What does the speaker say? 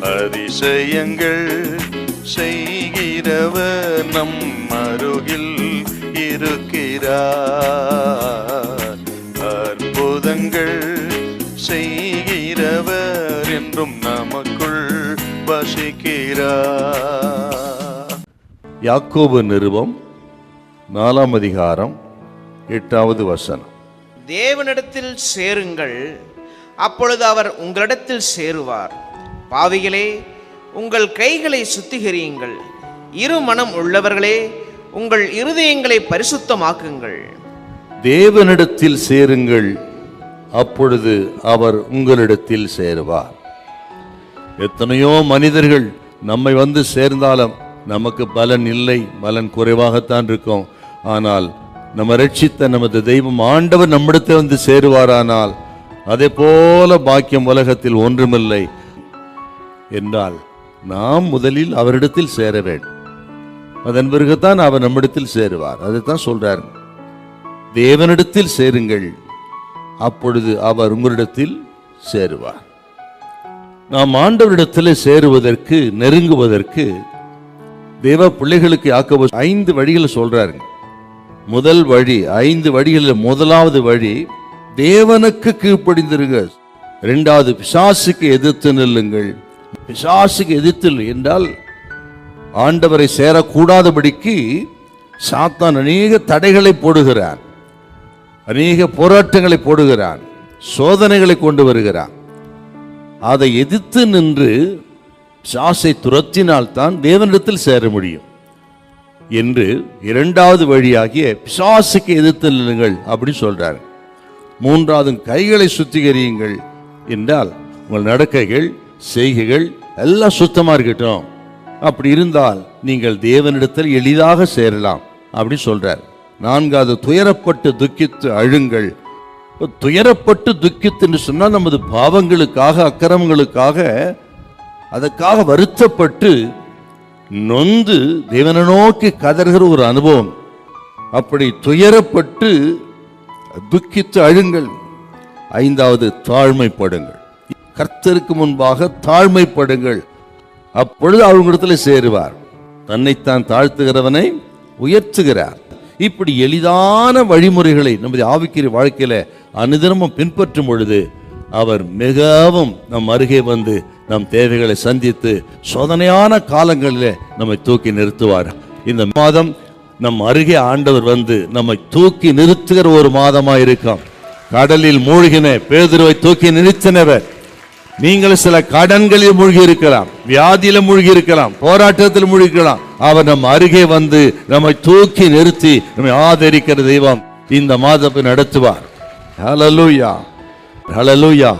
அதிசயங்கள் செய்கிறவர் நம் அருகில் இருக்கிறார். அற்புதங்கள் செய்கிறவர் என்றும் நமக்குள் வசிக்கிறார். யாக்கோபு நிருபம் நாலாம் அதிகாரம் எட்டாவது வசனம். தேவனிடத்தில் சேருங்கள் அப்பொழுது அவர் உங்களிடத்தில் சேருவார். பாவிகளே உங்கள் கைகளை சுத்திகரியுங்கள். இரு மனம் உள்ளவர்களே உங்கள் இருதயங்களை பரிசுத்தமாக்குங்கள். தேவனிடத்தில் சேருங்கள். அப்பொழுது அவர் உங்களிடத்தில் சேருவார். எத்தனையோ மனிதர்கள் நம்மை வந்து சேர்ந்தாலும் நமக்கு பலன் இல்லை பலன் குறைவாகத்தான் இருக்கும். ஆனால் நம்ம ரட்சித்த நமது தெய்வம் ஆண்டவர் நம்மிடத்தில் வந்து சேருவாரானால் அதே போல பாக்கியம் உலகத்தில் ஒன்றுமில்லை. என்றால் நாம் முதலில் அவரிடத்தில் சேர வேண்டும். அதன் பிறகுதான் அவர் நம்மிடத்தில் சேருவார். அதைத்தான் சொல்றார். தேவனிடத்தில் சேருங்கள். அப்பொழுது அவர் உங்களிடத்தில் சேருவார். நாம் ஆண்டவரிடத்தில் சேருவதற்கு நெருங்குவதற்கு தேவ பிள்ளைகளுக்கு யாக்கோபு ஐந்து வழிகளை சொல்றாருங்க முதல் வழி ஐந்து வழிகளில் முதலாவது வழி தேவனுக்கு கீழ்ப்படிந்திருங்க ரெண்டாவது பிசாசுக்கு எதிர்த்து நில்லுங்கள். பிசாசுக்கு எதிர்த்து என்றால் ஆண்டவரை சேரக்கூடாதபடிக்கு சாத்தான் அநேக தடைகளை போடுகிறான். அநேக போராட்டங்களை போடுகிறான். சோதனைகளை கொண்டு வருகிறான். அதை எதிர்த்து நின்று சாசை துரத்தினால்தான் தேவனிடத்தில் சேர முடியும் என்று இரண்டாவது வழியாகிய பிசாசுக்கு எதிர்த்து நில்லுங்கள் அப்படி சொல்றாரு. மூன்றாவது கைகளை சுத்திகரியுங்கள் என்றால் உங்கள் நடக்கைகள் செய்கைகள் எல்லாம் சுத்தமா இருக்கட்டும். அப்படி இருந்தால் நீங்கள் தேவனிடத்தில் எளிதாக சேரலாம் அப்படி சொல்றார். நான்காவது துயரப்பட்டு துக்கித்து அழுங்கள். துயரப்பட்டு துக்கித்துன்னு சொன்னால் நமது பாவங்களுக்காக அக்கிரமங்களுக்காக அதற்காக வருத்தப்பட்டு நொந்து தேவனை நோக்கி கதறுகிற ஒரு அனுபவம். அப்படி துயரப்பட்டு துக்கித்து அழுங்கள். ஐந்தாவது தாழ்மைப்படுங்கள். கர்த்தருக்கு முன்பாக தாழ்மைப்படுங்கள். அப்பொழுது அவங்களிடத்தில் சேருவார். தன்னைத்தான் தாழ்த்துகிறவனை உயர்த்துகிறார். இப்படி எளிதான வழிமுறைகளை நமது ஆவிக்கிற வாழ்க்கையில் அனுதினமும் பின்பற்றும் பொழுது அவர் மிகவும் நம் அருகே வந்து நம் தேவைகளை சந்தித்து சோதனையான காலங்களில் நம்மை தூக்கி நிறுத்துவார். இந்த மாதம் நம் அருகே ஆண்டவர் வந்து நம்மை தூக்கி நிறுத்துகிற ஒரு மாதமாக இருக்கும் கடலில் மூழ்கின பேதுருவை தூக்கி நிறுத்தினவர். நீங்கள் சில கடன்களில் மூழ்கி இருக்கலாம் வியாதியில மூழ்கி இருக்கலாம் போராட்டத்தில் மூழ்கி இருக்கலாம் அவர் நம் அருகே வந்து நம்மை தூக்கி நிறுத்தி நம்மை ஆதரிக்கிற தெய்வம் இந்த மாதத்தை நடத்துவார். Hallelujah hallelujah